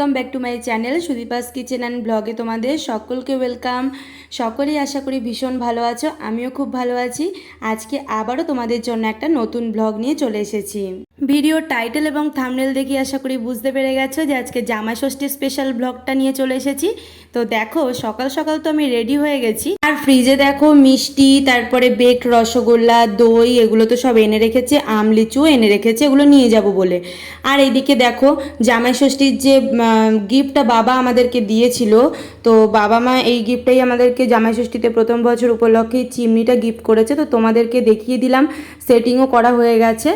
Welcome back to my channel Sudipa's kitchen and ব্লগে তোমাদের সকলকে ওয়েলকাম সকলেই আশা করি ভীষণ ভালো আছো, আমিও খুব ভালো আছি। আজকে আবারও তোমাদের জন্য একটা নতুন ব্লগ নিয়ে চলে এসেছি। ভিডিও টাইটেল এবং থামনেল দেখি আশা করি বুঝতে পেরে গেছো যে আজকে জামাই ষষ্ঠীর স্পেশাল ব্লগটা নিয়ে চলে এসেছি। তো দেখো, সকাল সকাল তো আমি রেডি হয়ে গেছি। আর ফ্রিজে দেখো মিষ্টি, তারপরে বেকড রসগোল্লা, দই, এগুলো তো সব এনে রেখেছে, আম, লিচু এনে রেখেছে, এগুলো নিয়ে যাব বলে। আর এইদিকে দেখো, জামাই ষষ্ঠীর যে গিফটটা বাবা আমাদেরকে দিয়েছিল, তো বাবা মা এই গিফটটাই আমাদেরকে জামাই ষষ্ঠীতে প্রথম বছর উপলক্ষে চিমনিটা গিফট করেছে, তো তোমাদেরকে দেখিয়ে দিলাম সেটিংও করা হয়ে গেছে।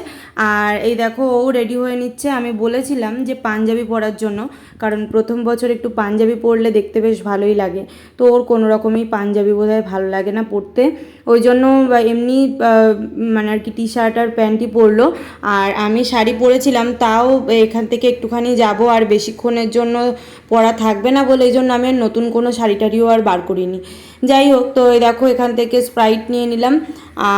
আর এই দেখো, ও রেডি হয়ে নিচ্ছে, আমি বলেছিলাম যে পাঞ্জাবি পরার জন্য, কারণ প্রথম বছর একটু পাঞ্জাবি পরলে দেখতে বেশ ভালোই লাগে। তো ওর কোনো রকমই পাঞ্জাবি বোধহয় ভালো লাগে না পরতে। ওই জন্য এমনি মানে আর কি টি শার্ট আর প্যান্টই পরলো। আর আমি শাড়ি পরেছিলাম, তাও এখান থেকে একটুখানি যাব আর বেশিক্ষণের জন্য পরা থাকবে না বলে এই জন্য আমি আর নতুন কোনো শাড়ি টাড়িও আর বার করিনি। যাই হোক, তো এই দেখো এখান থেকে স্প্রাইট নিয়ে নিলাম।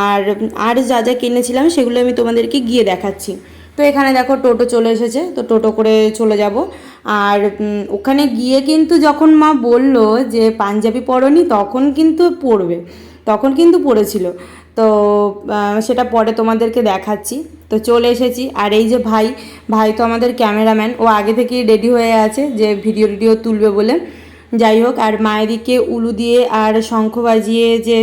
আর আর যা যা কিনেছিলাম সেগুলো আমি তোমাদেরকে গিয়ে দেখাচ্ছি। তো এখানে দেখো টোটো চলে এসেছে, তো টোটো করে চলে যাব। আর ওখানে গিয়ে কিন্তু যখন মা বলল যে পাঞ্জাবি পরনি তখন কিন্তু পরবে, তখন কিন্তু পড়েছিল তো সেটা পরে তোমাদেরকে দেখাচ্ছি। তো চলে এসেছি। আর এই যে ভাই ভাই তো আমাদের ক্যামেরাম্যান, ও আগে থেকেই রেডি হয়ে আছে যে ভিডিও টিডিও তুলবে বলে। যাই হোক, আর মায়েদিকে উলু দিয়ে আর শঙ্খ বাজিয়ে যে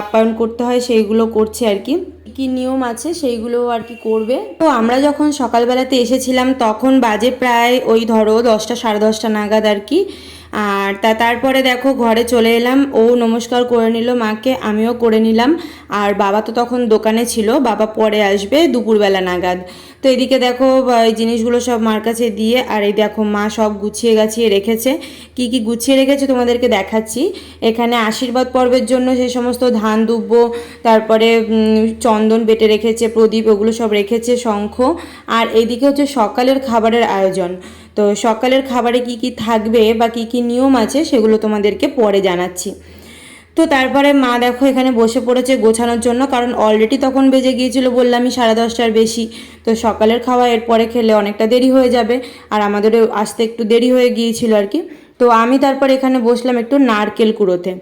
আপ্যায়ন করতে হয় সেইগুলো করছে আর কি। কি নিয়ম আছে সেইগুলো আর কি করবে। তো আমরা যখন সকালবেলাতে এসেছিলাম, তখন বাজে প্রায় ওই ধরো দশটা, সাড়ে দশটা নাগাদ আর কি আর তা তারপরে দেখো ঘরে চলে এলাম। ও নমস্কার করে নিল মাকে, আমিও করে নিলাম। আর বাবা তো তখন দোকানে ছিল, বাবা পরে আসবে দুপুরবেলা নাগাদ। তো এদিকে দেখো এই জিনিসগুলো সব মার কাছে দিয়ে, আর এই দেখো মা সব গুছিয়ে গাছিয়ে রেখেছে। কি কি গুছিয়ে রেখেছে তোমাদেরকে দেখাচ্ছি। এখানে আশীর্বাদ পর্বের জন্য সেই সমস্ত ধান দুব্ব, তারপরে চন্দন বেটে রেখেছে, প্রদীপ, ওগুলো সব রেখেছে, শঙ্খ। আর এইদিকে হচ্ছে সকালের খাবারের আয়োজন। তো সকালের খাবারে কি কি থাকবে বা কি কি নিয়ম আছে সেগুলো তোমাদেরকে পরে জানাচ্ছি। তো তারপরে মা দেখো এখানে বসে পড়েছে গোছানোর জন্য, কারণ অলরেডি তখন বেজে গিয়েছিল বললামই সাড়ে দশটার বেশি। তো সকালের খাওয়া এরপরে খেলে অনেকটা দেরি হয়ে যাবে, আর আমাদেরও আসতে একটু দেরি হয়ে গিয়েছিল আর কি। তো আমি তারপর এখানে বসলাম একটু নারকেল কুড়োতে।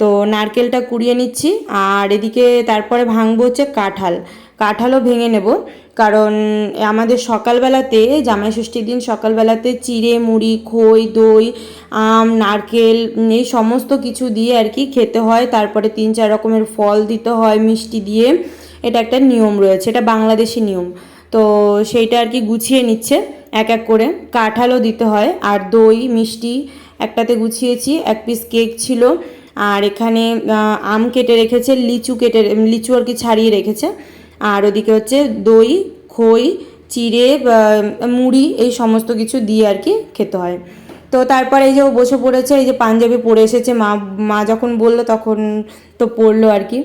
তো নারকেলটা কুড়িয়ে নিচ্ছি, আর এদিকে তারপরে ভাঙবো হচ্ছে কাঁঠাল। কাঁঠালও ভেঙে নেব। কারণ আমাদের সকালবেলাতে, জামাই ষষ্ঠীর দিন সকালবেলাতে চিড়ে, মুড়ি, খই, দই, আম, নারকেল এই সমস্ত কিছু দিয়ে আর কি খেতে হয়। তারপরে তিন চার রকমের ফল দিতে হয় মিষ্টি দিয়ে। এটা একটা নিয়ম রয়েছে, এটা বাংলাদেশি নিয়ম। তো সেইটা আর কি গুছিয়ে নিচ্ছে, এক এক করে। কাঁঠালও দিতে হয়, আর দই, মিষ্টি একটাতে গুছিয়েছি, এক পিস কেক ছিল। আর এখানে আম কেটে রেখেছে, লিচু কেটে লিচু আর কি ছাড়িয়ে রেখেছে। আর ওদিকে হচ্ছে দই, খই, চিড়ে মুড়ি এই সমস্ত কিছু দিয়ে আর কি খেতে হয়। তো তারপর এই যে ও বসে পড়েছে, এই যে পাঞ্জাবি পরে এসেছে, মা মা যখন বলল তখন তো পড়ল আর কি।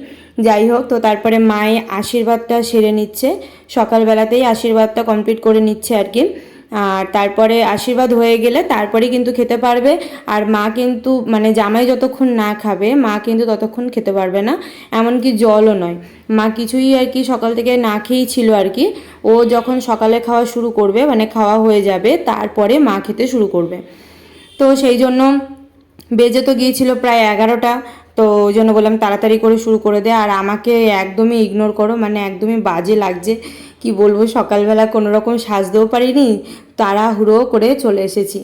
যাই হোক, তো তারপরে মায়ের আশীর্বাদটা সেরে নিচ্ছে, সকালবেলাতেই আশীর্বাদটা কমপ্লিট করে নিচ্ছে আর কি। আর তারপরে আশীর্বাদ হয়ে গেলে তারপরে কিন্তু খেতে পারবে। আর মা কিন্তু মানে জামাই যতক্ষণ না খাবে, মা কিন্তু ততক্ষণ খেতে পারবে না। এমনকি জলও নয়। মা কিছুই আর কি সকাল থেকে না খেয়েই ছিল আর কি। ও যখন সকালে খাওয়া শুরু করবে মানে খাওয়া হয়ে যাবে, তারপরে মা খেতে শুরু করবে। তো সেই জন্য বেজে তো গিয়েছিল প্রায় এগারোটা। তো ওই জন্য বললাম তাড়াতাড়ি করে শুরু করে দে। আর আমাকে একদমই ইগনোর করো মানে একদমই বাজে লাগছে। কি বলব, সকালবেলা কোনো রকম সাজতেও পারিনি, তাড়াহুড়ো করে চলে এসেছি।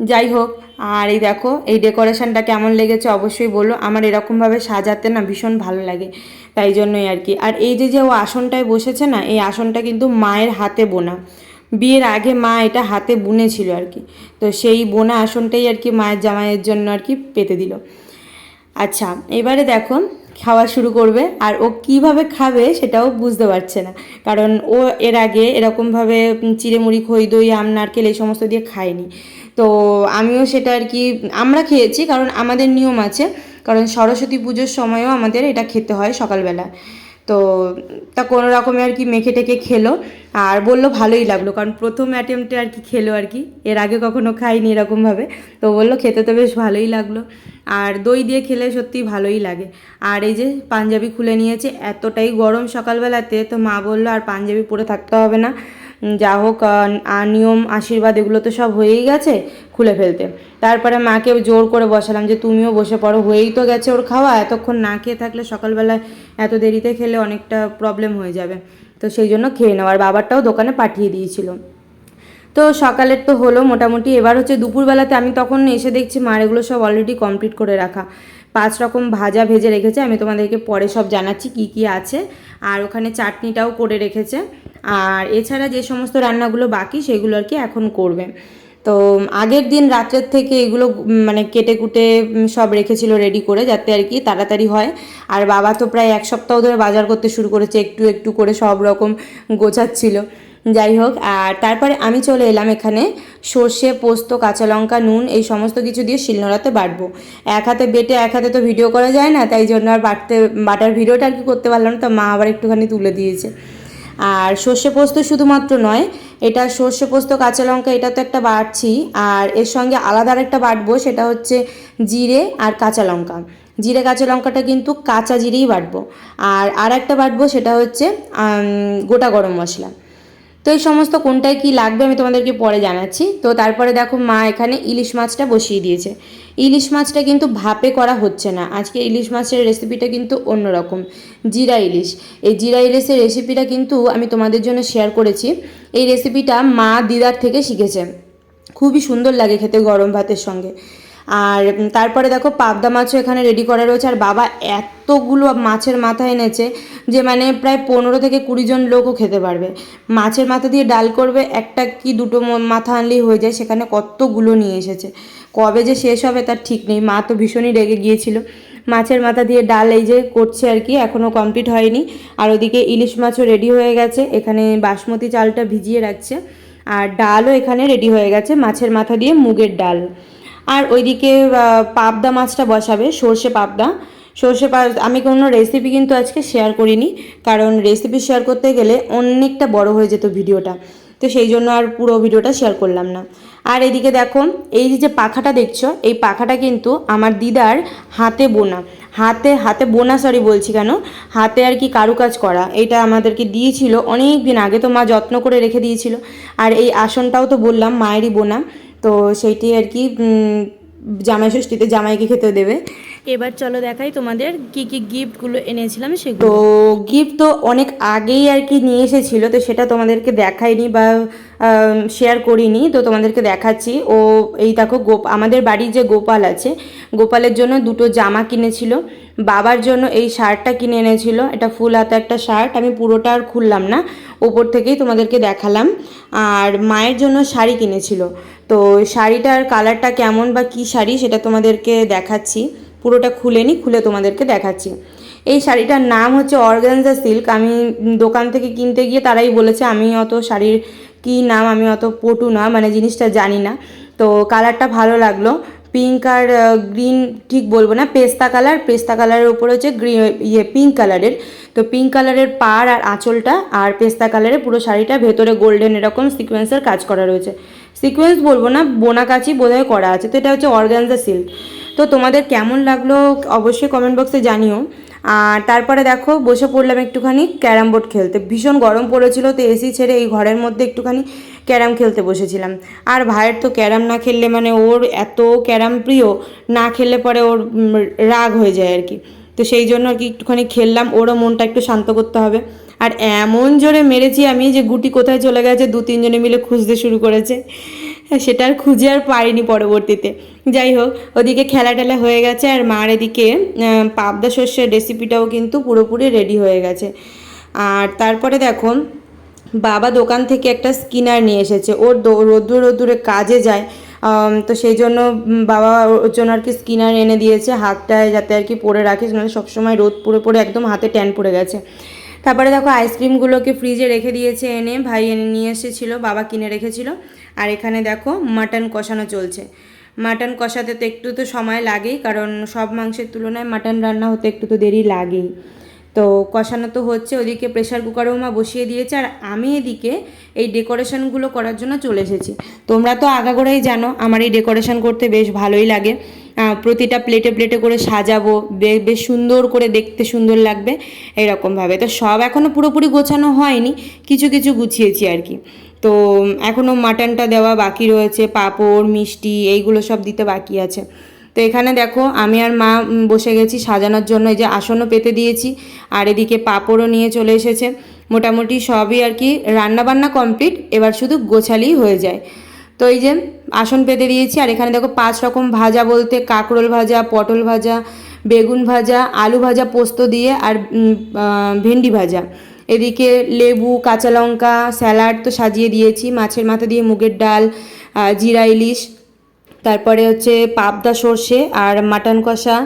যাই হোক, আর এই দেখো, এই ডেকোরেশনটা কেমন লেগেছে অবশ্যই বলো, আমার এরকমভাবে সাজাতে না ভীষণ ভালো লাগে, তাই জন্যই আর কি। আর এই যে যে ও আসনটায় বসেছে না, এই আসনটা কিন্তু মায়ের হাতে বোনা। বিয়ের আগে মা এটা হাতে বুনেছিল আর কি, তো সেই বোনা আসনটাই আর কি মায়ের জামাইয়ের জন্য আর কি পেতে দিল। আচ্ছা এবারে দেখো খাওয়া শুরু করবে আর ও কীভাবে খাবে সেটাও বুঝতে পারছে না। কারণ ও এর আগে এরকমভাবে চিড়েমুড়ি চিড়ে মুড়ি খই দই আম, নারকেল এই সমস্ত দিয়ে খায়নি। তো আমিও সেটা আর কি, আমরা খেয়েছি কারণ আমাদের নিয়ম আছে। কারণ সরস্বতী পুজোর সময়ও আমাদের এটা খেতে হয় সকালবেলা। তো, তা কোনো রকমে আর কি মেখে টেকে খেলো। আর বলল ভালোই লাগল, কারণ প্রথম অ্যাটেম্পটে আর কি খেলো আর কি। এর আগে কখনো খাইনি এরকমভাবে। তো বলল খেতে তো বেশ ভালোই লাগল। আর দই দিয়ে খেলে সত্যি ভালোই লাগে। আর এই যে পাঞ্জাবি খুলে নিয়েছে, এতটাই গরম সকালবেলাতে, তো মা বলল আর পাঞ্জাবি পরে থাকতে হবে না। যা হোক নিয়ম, আশীর্বাদ, এগুলো তো সব হয়েই গেছে খুলে ফেলতে। তারপরে মাকে জোর করে বসালাম যে, তুমিও বসে পড়ো, হয়েই তো গেছে ওর খাওয়া। এতক্ষণ না খেয়ে থাকলে সকালবেলায় এত দেরিতে খেলে অনেকটা প্রবলেম হয়ে যাবে। তো সেই জন্য খেয়ে নেওয়ার বাবারটাও দোকানে পাঠিয়ে দিয়েছিল। তো সকালের তো হলো মোটামুটি। এবার হচ্ছে দুপুরবেলাতে আমি তখন এসে দেখছি মার এগুলো সব অলরেডি কমপ্লিট করে রাখা। পাঁচ রকম ভাজা ভেজে রেখেছে। আমি তোমাদেরকে পরে সব জানাচ্ছি কি কি আছে। আর ওখানে চাটনিটাও করে রেখেছে। আর এছাড়া যে সমস্ত রান্নাগুলো বাকি সেগুলো আর কি এখন করবে। তো আগের দিন রাত্রের থেকে এগুলো মানে কেটে কুটে সব রেখেছিল রেডি করে যাতে আর কি তাড়াতাড়ি হয়। আর বাবা তো প্রায় এক সপ্তাহ ধরে বাজার করতে শুরু করেছে, একটু একটু করে সব রকম গোছাচ্ছিল। যাই হোক, আর তারপরে আমি চলে এলাম এখানে সর্ষে, পোস্ত, কাঁচা লঙ্কা, নুন, এই সমস্ত কিছু দিয়ে শিলনোড়াতে বাটবো। এক হাতে বেটে এক হাতে তো ভিডিও করা যায় না, তাই জন্য আর বাটতে, বাটার ভিডিওটা আর কি করতে পারলাম তো মা আবার একটুখানি তুলে দিয়েছে। আর সর্ষে পোস্ত শুধুমাত্র নয়, এটা সর্ষে পোস্ত, কাঁচা লঙ্কা, এটা তো একটা বাটছি আর এর সঙ্গে আলাদা আরেকটা বাটবো, সেটা হচ্ছে জিরে আর কাঁচা লঙ্কা। জিরে, কাঁচা লঙ্কাটা কিন্তু কাঁচা জিরেই বাটবো। আর আর একটা বাটবো, সেটা হচ্ছে গোটা গরম মশলা। তো এই সমস্ত কোনটায় কি লাগবে আমি তোমাদেরকে পরে জানাচ্ছি। তো তারপরে দেখো মা এখানে ইলিশ মাছটা বসিয়ে দিয়েছে। ইলিশ মাছটা কিন্তু ভাপে করা হচ্ছে না। আজকে ইলিশ মাছের রেসিপিটা কিন্তু অন্যরকম। জিরা ইলিশ। এই জিরা ইলিশের রেসিপিটা কিন্তু আমি তোমাদের জন্য শেয়ার করেছি। এই রেসিপিটা মা দিদার থেকে শিখেছে। খুবই সুন্দর লাগে খেতে গরম ভাতের সঙ্গে। আর তারপরে দেখো পাবদা মাছও এখানে রেডি করা রয়েছে। আর বাবা এতগুলো মাছের মাথা এনেছে যে মানে প্রায় পনেরো থেকে কুড়ি জন লোকও খেতে পারবে। মাছের মাথা দিয়ে ডাল করবে, একটা কি দুটো মাথা আনলেই হয়ে যায়। সেখানে কতগুলো নিয়ে এসেছে। কবে যে শেষ হবে তার ঠিক নেই। মা তো ভীষণই রেগে গিয়েছিল। মাছের মাথা দিয়ে ডাল এই যে করছে আর কি এখনও কমপ্লিট হয়নি। আর ওদিকে ইলিশ মাছও রেডি হয়ে গেছে। এখানে বাসমতি চালটা ভিজিয়ে রাখছে। আর ডালও এখানে রেডি হয়ে গেছে মাছের মাথা দিয়ে মুগের ডাল। আর ওইদিকে পাবদা মাছটা বসাবে, সর্ষে পাবদা। সর্ষে আমি কোনো রেসিপি কিন্তু আজকে শেয়ার করিনি, কারণ রেসিপি শেয়ার করতে গেলে অনেকটা বড় হয়ে যেত ভিডিওটা। তো সেই জন্য আর পুরো ভিডিওটা শেয়ার করলাম না। আর এদিকে দেখো, এই যে যে পাখাটা দেখছ, এই পাখাটা কিন্তু আমার দিদার হাতে বোনা। হাতে হাতে বোনা সরি বলছি কেন? হাতে আর কি কারুকাজ করা। এটা আমাদেরকে দিয়েছিল অনেক দিন আগে, তো মা যত্ন করে রেখে দিয়েছিল। আর এই আসনটাও তো বললাম, মায়েরই বোনা। তো সেইটি আর কি জামাই ষষ্ঠীতে জামাইকে খেতে দেবে। এবার চলো দেখাই তোমাদের কি কি গিফটগুলো এনেছিলাম সেগুলো। তো গিফট তো অনেক আগেই আর কি নিয়ে এসেছিল তো সেটা তোমাদেরকে দেখাইনি বা শেয়ার করিনি তো তোমাদেরকে দেখাচ্ছি। ও এই দেখো গোপ আমাদের বাড়ির যে গোপাল আছে গোপালের জন্য দুটো জামা কিনেছিল। বাবার জন্য এই শার্টটা কিনে এনেছিল। এটা ফুল হাতা একটা শার্ট, আমি পুরোটা আর খুললাম না। ওপর থেকেই তোমাদেরকে দেখালাম। আর মায়ের জন্য শাড়ি কিনেছিল। তো শাড়িটার কালারটা কেমন বা কী শাড়ি সেটা তোমাদেরকে দেখাচ্ছি। পুরোটা খুলে নি, খুলে তোমাদেরকে দেখাচ্ছি। এই শাড়িটার নাম হচ্ছে অর্গানজা সিল্ক। আমি দোকান থেকে কিনতে গিয়ে তারাই বলেছে, আমি অত শাড়ির কী নাম, আমি অত পটু না মানে জিনিসটা জানি না। তো কালারটা ভালো লাগল। পিঙ্ক আর গ্রিন ঠিক বলব না, পেস্তা কালার পেস্তা কালারের উপরে হচ্ছে গ্রিন ইয়ে পিঙ্ক কালারের তো পিঙ্ক কালারের পাড় আর আঁচলটা আর পেস্তা কালারের পুরো শাড়িটা ভেতরে গোল্ডেন এরকম সিকোয়েন্সের কাজ করা রয়েছে। সিকোয়েন্স বলব না বোনা কাচি বোধহয় করা আছে। তো এটা হচ্ছে অর্গানজা সিল্ক তো তোমাদের কেমন লাগল অবশ্যই কমেন্ট বক্সে জানিও। আর তারপরে দেখো, বসে পড়লাম একটুখানি ক্যারাম বোর্ড খেলতে। ভীষণ গরম পড়েছিল, তো এসি ছেড়ে এই ঘরের মধ্যে একটুখানি ক্যারাম খেলতে বসেছিলাম। আর ভাইয়ের তো ক্যারাম না খেললে মানে ওর এত ক্যারাম প্রিয়, না খেললে পরে ওর রাগ হয়ে যায় আর কি। তো সেই জন্য আর কি একটুখানি খেললাম, ওরও মনটা একটু শান্ত করতে হবে। আর এমন জোরে মেরেছি আমি যে গুটি কোথায় চলে গেছে, দু তিনজনে মিলে খুঁজতে শুরু করেছে। সেটা আর খুঁজে আর পারিনি পরবর্তীতে। যাই হোক, ওদিকে খেলা টেলা হয়ে গেছে আর মার এদিকে পাবদা শস্যের রেসিপিটাও কিন্তু পুরোপুরি রেডি হয়ে গেছে। আর তারপরে দেখো বাবা দোকান থেকে একটা স্কিনার নিয়ে এসেছে। ওর রোদ্দুর রোদ্দুরে কাজে যায়। তো সেই জন্য বাবা ওর জন্য আর কি স্কিনার এনে দিয়েছে। হাতটায় যাতে আর কি পরে রাখে, নাহলে সবসময় রোদ পড়ে পড়ে একদম হাতে ট্যান পড়ে গেছে। তারপরে দেখো, আইসক্রিমগুলোকে ফ্রিজে রেখে দিয়েছে এনে। ভাই এনে নিয়ে এসেছিল, বাবা কিনে রেখেছিল। আর এখানে দেখো, মাটন কষানো চলছে। মাটন কষাতে তো একটু তো সময় লাগেই, কারণ সব মাংসের তুলনায় মাটন রান্না হতে একটু তো দেরি লাগেই। তো কষানো তো হচ্ছে, ওদিকে প্রেশার কুকারেও মা বসিয়ে দিয়েছে আর আমি এদিকে এই ডেকোরেশনগুলো করার জন্য চলে এসেছি। তোমরা তো আগাগোড়াই জানো, আমার এই ডেকোরেশন করতে বেশ ভালোই লাগে। প্রতিটা প্লেটে প্লেটে করে সাজাবো বেশ সুন্দর করে দেখতে সুন্দর লাগবে, এরকমভাবে। তো সব এখনও পুরোপুরি গোছানো হয়নি, কিছু কিছু গুছিয়েছি আর কি। তো এখনও মাটনটা দেওয়া বাকি রয়েছে, পাঁপড়, মিষ্টি, এইগুলো সব দিতে বাকি আছে। তো এখানে দেখো, আমি আর মা বসে গেছি সাজানোর জন্য। এই যে আসনও পেতে দিয়েছি, আর এদিকে পাঁপড়ও নিয়ে চলে এসেছে। মোটামুটি সবই আর কি রান্নাবান্না কমপ্লিট, এবার শুধু গোছালেই হয়ে যায়। তো এই যে আসন পেতে দিয়েছি, আর এখানে দেখো পাঁচ রকম ভাজা বলতে, কাঁকরোল ভাজা, পটল ভাজা, বেগুন ভাজা, আলু ভাজা পোস্ত দিয়ে, আর ভেন্ডি ভাজা। এদিকে লেবু, কাঁচা লঙ্কা, স্যালাড তো সাজিয়ে দিয়েছি, মাছের মাথা দিয়ে মুগের ডাল জিরা ইলিশ। তারপরে হচ্ছে পাবদা সর্ষে আর মাটন কষা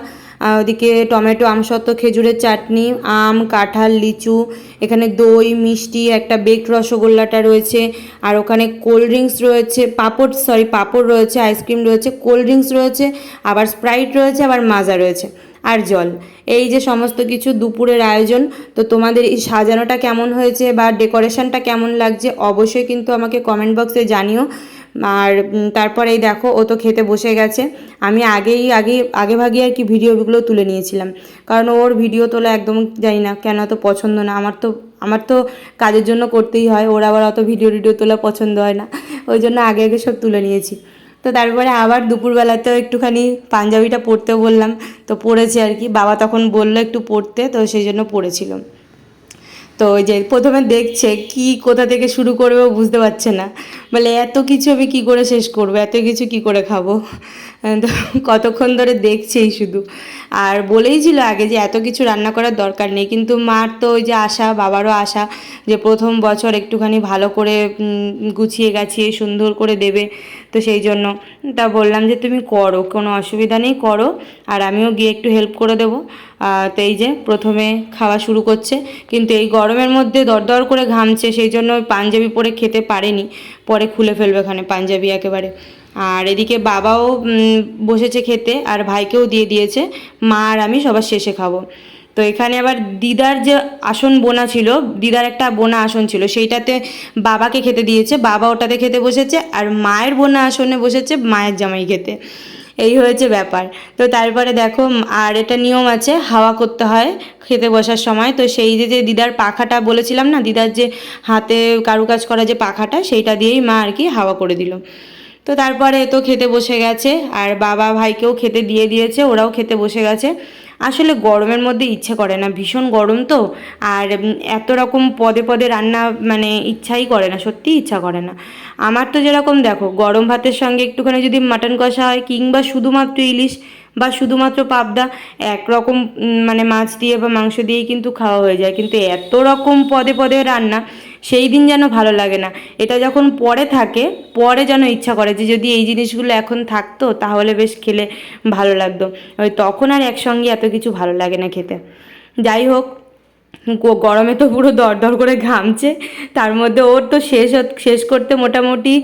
ওদিকে টমেটো আমসত্ত্ব খেজুরের চাটনি, আম, কাঁঠাল, লিচু, এখানে দই, মিষ্টি, একটা বেকড রসগোল্লাটা রয়েছে, আর ওখানে কোল্ড ড্রিঙ্কস রয়েছে, পাঁপড় সরি পাঁপড় রয়েছে আইসক্রিম রয়েছে কোল্ড ড্রিঙ্কস রয়েছে, আবার স্প্রাইট রয়েছে, আবার মাজা রয়েছে, আর জল। এই যে সমস্ত কিছু দুপুরের আয়োজন, তো তোমাদের এই সাজানোটা কেমন হয়েছে বা ডেকোরেশনটা কেমন লাগছে, অবশ্যই কিন্তু আমাকে কমেন্ট বক্সে জানিও। আর তারপরেই দেখো, ও তো খেতে বসে গেছে। আমি আগেই আগে আগে ভাগে আর কি ভিডিওগুলো তুলে নিয়েছিলাম। কারণ ওর ভিডিও তোলা একদম জানি না, কেন অত পছন্দ না? আমার তো আমার তো কাজের জন্য করতেই হয়। ওর আবার অত ভিডিও ভিডিও তোলা পছন্দ হয় না। ওই জন্য আগে আগে সব তুলে নিয়েছি। তো তারপরে আবার দুপুরবেলাতেও একটুখানি পাঞ্জাবিটা পরতে বললাম। তো পড়েছে আর কি। বাবা তখন বলল একটু পড়তে, তো সেই জন্য পড়েছিল তো ওই যে প্রথমে দেখছে কি, কোথা থেকে শুরু করবে বুঝতে পারছে না। বলে, এত কিছু আমি কি করে শেষ করব? এত কিছু কি করে খাব? তো কতক্ষণ ধরে দেখছেই শুধু। আর বলেই ছিল আগে যে এত কিছু রান্না করার দরকার নেই, কিন্তু মার তো ওই যে আশা, বাবারও আশা যে প্রথম বছর একটুখানি ভালো করে গুছিয়ে গাছিয়ে সুন্দর করে দেবে, তো সেই জন্য তা বললাম যে তুমি করো, কোনো অসুবিধা নেই, করো, আর আমিও গিয়ে একটু হেল্প করে দেবো। তো এই যে প্রথমে খাওয়া শুরু করছে, কিন্তু এই গরমের মধ্যে দরদর করে ঘামছে, সেই জন্য পাঞ্জাবি পরে খেতে পারেনি, পরে খুলে ফেলবে এখানে পাঞ্জাবি একেবারে। আর এদিকে বাবাও বসেছে খেতে আর ভাইকেও দিয়ে দিয়েছে। মা আর আমি সবার শেষে খাব। তো এখানে আবার দিদার যে আসন বোনা ছিল, দিদার একটা বোনা আসন ছিল, সেইটাতে বাবাকে খেতে দিয়েছে। বাবা ওটাতে খেতে বসেছে আর মায়ের বোনা আসনে বসেছে মায়ের জামাই খেতে। এই হয়েছে ব্যাপার। তো তারপরে দেখো, আর এটা নিয়ম আছে, হাওয়া করতে হয় খেতে বসার সময়। তো সেই যে যে দিদার পাখাটা বলেছিলাম না, দিদার যে হাতে কারুকাজ করা যে পাখাটা, সেইটা দিয়েই মা আর কি হাওয়া করে দিল। তো তারপরে তো খেতে বসে গেছে, আর বাবা ভাইকেও খেতে দিয়ে দিয়েছে, ওরাও খেতে বসে গেছে। আসলে গরমের মধ্যে ইচ্ছে করে না, ভীষণ গরম তো, আর এত রকম পদে পদে রান্না মানে ইচ্ছাই করে না, সত্যি ইচ্ছা করে না। আমার তো যেরকম দেখো, গরম ভাতের সঙ্গে একটুখানি যদি মাটন কষা হয়, কিংবা শুধুমাত্র ইলিশ বা শুধুমাত্র পাবদা, একরকম মানে মাছ দিয়ে বা মাংস দিয়েই কিন্তু খাওয়া হয়ে যায়। কিন্তু এত রকম পদে পদে রান্না সেই দিন যেন ভালো লাগে না। এটা যখন পরে থাকে, পরে যেন ইচ্ছা করে যে যদি এই জিনিসগুলো এখন থাকতো, তাহলে বেশ খেলে ভালো লাগতো। ওই তখন আর একসঙ্গে এত কিছু ভালো লাগে না খেতে। যাই হোক গরমে তো পুরো দরদর করে ঘামছে। তার মধ্যে ওর তো শেষ শেষ করতে মোটামুটি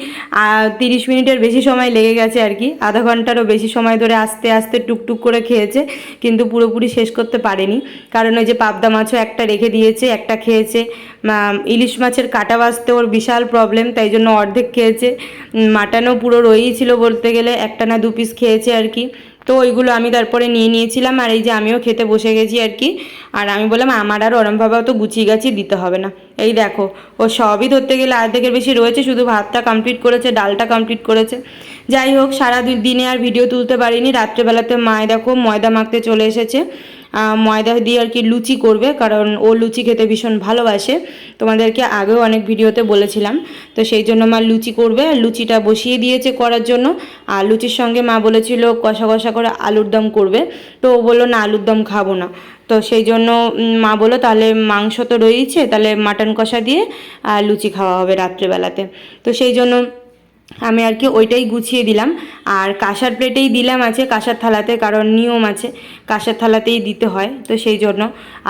তিরিশ মিনিটের বেশি সময় লেগে গেছে আর কি। আধা ঘন্টারও বেশি সময় ধরে আস্তে আস্তে টুকটুক করে খেয়েছে কিন্তু পুরোপুরি শেষ করতে পারেনি। কারণ ওই যে পাবদা মাছও একটা রেখে দিয়েছে একটা খেয়েছে। ইলিশ মাছের কাটা বাছতে ওর বিশাল প্রবলেম তাই জন্য অর্ধেক খেয়েছে। উম, মাটনও পুরো রয়েই ছিল বলতে গেলে একটা না দু পিস খেয়েছে আর কি। তো ওইগুলো আমি তারপরে নিয়ে নিয়েছিলাম আর এই যে আমিও খেতে বসে গেছি আর কি। আর আমি বললাম, আমার আর ওরমভাবে তো গুছিয়ে গাছিয়ে দিতে হবে না। এই দেখো, ও সবই ধরতে গেলে আর্ধেকের বেশি রয়েছে, শুধু ভাতটা কমপ্লিট করেছে, ডালটা কমপ্লিট করেছে। যাই হোক সারা দিনে আর ভিডিও তুলতে পারিনি। রাত্রেবেলাতে মায় দেখো ময়দা মাখতে চলে এসেছে। ময়দা দিয়ে আর কি লুচি করবে, কারণ ও লুচি খেতে ভীষণ ভালোবাসে। তোমাদেরকে আগেও অনেক ভিডিওতে বলেছিলাম। তো সেই জন্য মা লুচি করবে, আর লুচিটা বসিয়ে দিয়েছে করার জন্য। আর লুচির সঙ্গে মা বলেছিল কষা কষা করে আলুর দম করবে। তো ও বলল, না, আলুর দম খাব না। তো সেই জন্য মা বলল, তাহলে মাংস তো রয়েইছে, তাহলে মাটন কষা দিয়ে আর লুচি খাওয়া হবে রাত্রেবেলাতে। তো সেই জন্য আমি আর কি ওইটাই গুছিয়ে দিলাম। আর কাঁসার প্লেটেই দিলাম আছে, কাঁসার থালাতে কারণ নিয়ম আছে, কাঁসার থালাতেই দিতে হয়, তো সেই জন্য।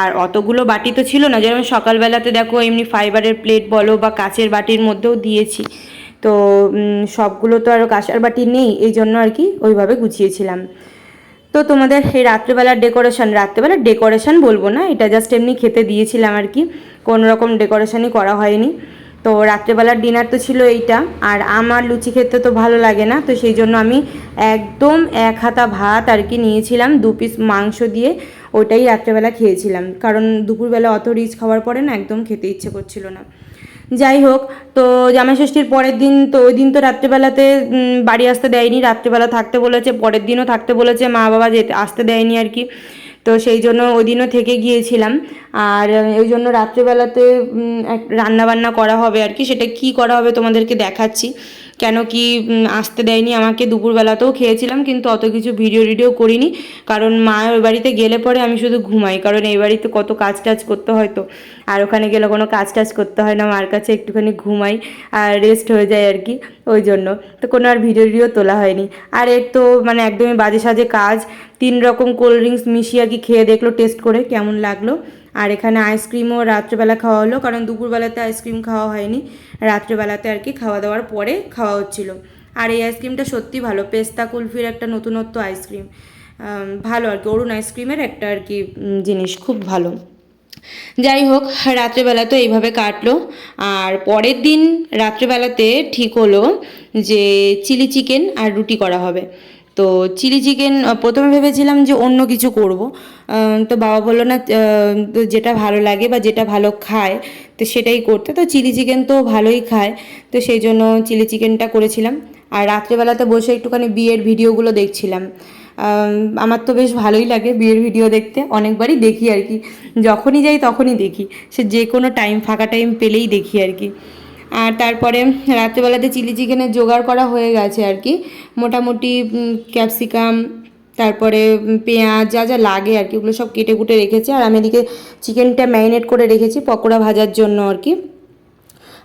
আর অতগুলো বাটি তো ছিল না, যেমন সকালবেলাতে দেখো এমনি ফাইবারের প্লেট বলো বা কাঁচের বাটির মধ্যেও দিয়েছি। তো সবগুলো তো আর কাঁসার বাটি নেই, এই জন্য আর কি ওইভাবে গুছিয়েছিলাম। তো তোমাদের এই রাত্রেবেলার ডেকোরেশন রাত্রেবেলার ডেকোরেশন বলব না, এটা জাস্ট এমনি খেতে দিয়েছিলাম আর কি। কোনো রকম ডেকোরেশনই করা হয়নি। তো রাত্রেবেলার ডিনার তো ছিল এইটা, আর আমার লুচি খেতে তো ভালো লাগে না, তো সেই জন্য আমি একদম এক হাতা ভাত আর কি নিয়েছিলাম, দু পিস মাংস দিয়ে ওটাই রাত্রেবেলা খেয়েছিলাম, কারণ দুপুরবেলা অত রিচ খাওয়ার পরে না একদম খেতে ইচ্ছে করছিল না। যাই হোক, তো জামাই ষষ্ঠীর পরের দিন, তো ওই দিন তো রাত্রেবেলাতে বাড়ি আসতে দেয়নি, রাত্রেবেলা থাকতে বলেছে, পরের দিনও থাকতে বলেছে মা বাবা যেতে আসতে দেয়নি আর কি। তো সেই জন্য ওই দিনও থেকে গিয়েছিলাম। আর ওই জন্য রাত্রেবেলাতে রান্নাবান্না করা হবে আর কি। সেটা কি করা হবে তোমাদেরকে দেখাচ্ছি। কেন কি আসতে দেয়নি। আমাকে দুপুরবেলাতেও খেয়েছিলাম, কিন্তু অত কিছু ভিডিও টিডিও করিনি। কারণ মা ওই বাড়িতে গেলে পরে আমি শুধু ঘুমাই, কারণ এই বাড়িতে কত কাজ টাজ করতে হয় তো। আর ওখানে গেলে কোনো কাজ টাজ করতে হয় না, মার কাছে একটুখানি ঘুমাই আর রেস্ট হয়ে যায় আর কি, ওই জন্য। তো কোনো আর ভিডিও টিডিও তোলা হয়নি। আর এর তো মানে একদমই বাজে সাজে কাজ। তিন রকম কোল্ড ড্রিঙ্কস মিশিয়ে আর কি খেয়ে দেখল টেস্ট করে কেমন লাগল। আর এখানে আইসক্রিমও রাত্রেবেলা খাওয়া হলো, কারণ দুপুরবেলাতে আইসক্রিম খাওয়া হয়নি। রাত্রেবেলাতে আর কি খাওয়া দাওয়ার পরে খাওয়া হচ্ছিল। আর এই আইসক্রিমটা সত্যি ভালো, পেস্তা কুলফির একটা নতুনত্ব আইসক্রিম। ভালো আর কি, অরুণ আইসক্রিমের একটা আর কি জিনিস, খুব ভালো। যাই হোক, রাত্রেবেলা তো এইভাবে কাটলো। আর পরের দিন রাত্রেবেলাতে ঠিক হলো যে, চিলি চিকেন আর রুটি করা হবে। তো চিলি চিকেন প্রথমে ভেবেছিলাম যে অন্য কিছু করব। তো বাবা বলল, না তো যেটা ভালো লাগে বা যেটা ভালো খায়, তো সেটাই করতে। তো চিলি চিকেন তো ভালোই খায়, তো সেই জন্য চিলি চিকেনটা করেছিলাম। আর রাত্রেবেলাতে বসে একটুখানি বিয়ের ভিডিওগুলো দেখছিলাম। আমার তো বেশ ভালোই লাগে বিয়ের ভিডিও দেখতে, অনেকবারই দেখি আর কি। যখনই যাই তখনই দেখি। সে যে কোনো টাইম ফাঁকা টাইম পেলেই দেখি আর কি। আর তারপরে রাত্রেবেলাতে চিলি চিকেনের জোগাড় করা হয়ে গেছে আর কি। মোটামুটি ক্যাপসিকাম, তারপরে পেঁয়াজ যা যা লাগে আর কি, ওগুলো সব কেটে কুটে রেখেছি। আর আমি এদিকে চিকেনটা ম্যারিনেট করে রেখেছি পকোড়া ভাজার জন্য আর কি।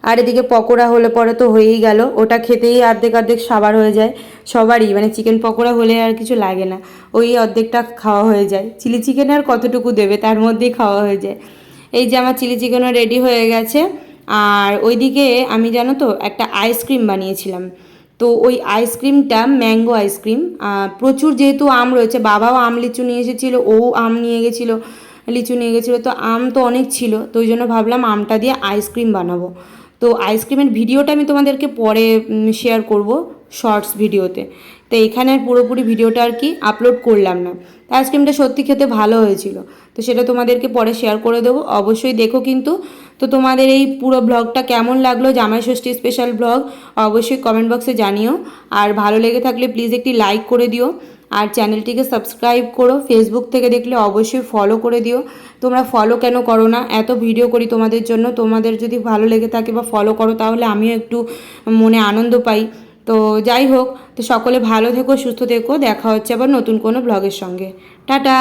আর এদিকে পকোড়া হলে পরে তো হয়েই গেল। ওটা খেতেই অর্ধেক অর্ধেক সাবার হয়ে যায়। সবারই মানে চিকেন পকোড়া হলে আর কিছু লাগে না। ওই অর্ধেকটা খাওয়া হয়ে যায়। চিলি চিকেন আর কতটুকু দেবে তার মধ্যেই খাওয়া হয়ে যায়। এই যে আমার চিলি চিকেনও রেডি হয়ে গেছে। আর ওইদিকে আমি জানো তো একটা আইসক্রিম বানিয়েছিলাম। তো ওই আইসক্রিমটা ম্যাঙ্গো আইসক্রিম প্রচুর যেহেতু আম রয়েছে, বাবাও আম লিচু নিয়ে এসেছিল ও আম নিয়ে গেছিল, লিচু নিয়ে গেছিল, তো আম তো অনেক ছিল, তো ওই জন্য ভাবলাম আমটা দিয়ে আইসক্রিম বানাবো। তো আইসক্রিমের ভিডিওটা আমি তোমাদেরকে পরে শেয়ার করব শর্টস ভিডিওতে তো এখানে আর পুরোপুরি ভিডিওটা আর কি আপলোড করলাম না। তো আইসক্রিমটা সত্যি খেতে ভালো হয়েছিল। তো সেটা তোমাদেরকে পরে শেয়ার করে দেবো। অবশ্যই দেখো কিন্তু, তো তোমাদের এই পুরো ব্লগটা কেমন লাগল? জামাই ষষ্ঠী স্পেশাল ব্লগ অবশ্যই কমেন্ট বক্সে জানিও। আর ভালো লেগে থাকলে প্লিজ একটি লাইক করে দিও। আর চ্যানেলটিকে সাবস্ক্রাইব করো। ফেসবুক থেকে দেখলে অবশ্যই ফলো করে দিও। তোমরা ফলো কেন করো না? এত ভিডিও করি তোমাদের জন্য। তোমাদের যদি ভালো লেগে থাকে বা ফলো করো, তাহলে আমিও একটু মনে আনন্দ পাই। তো যাই হোক, তো সকলে ভালো থেকো, সুস্থ থেকো, দেখা হচ্ছে আবার নতুন কোনো ব্লগের সঙ্গে। টাটা!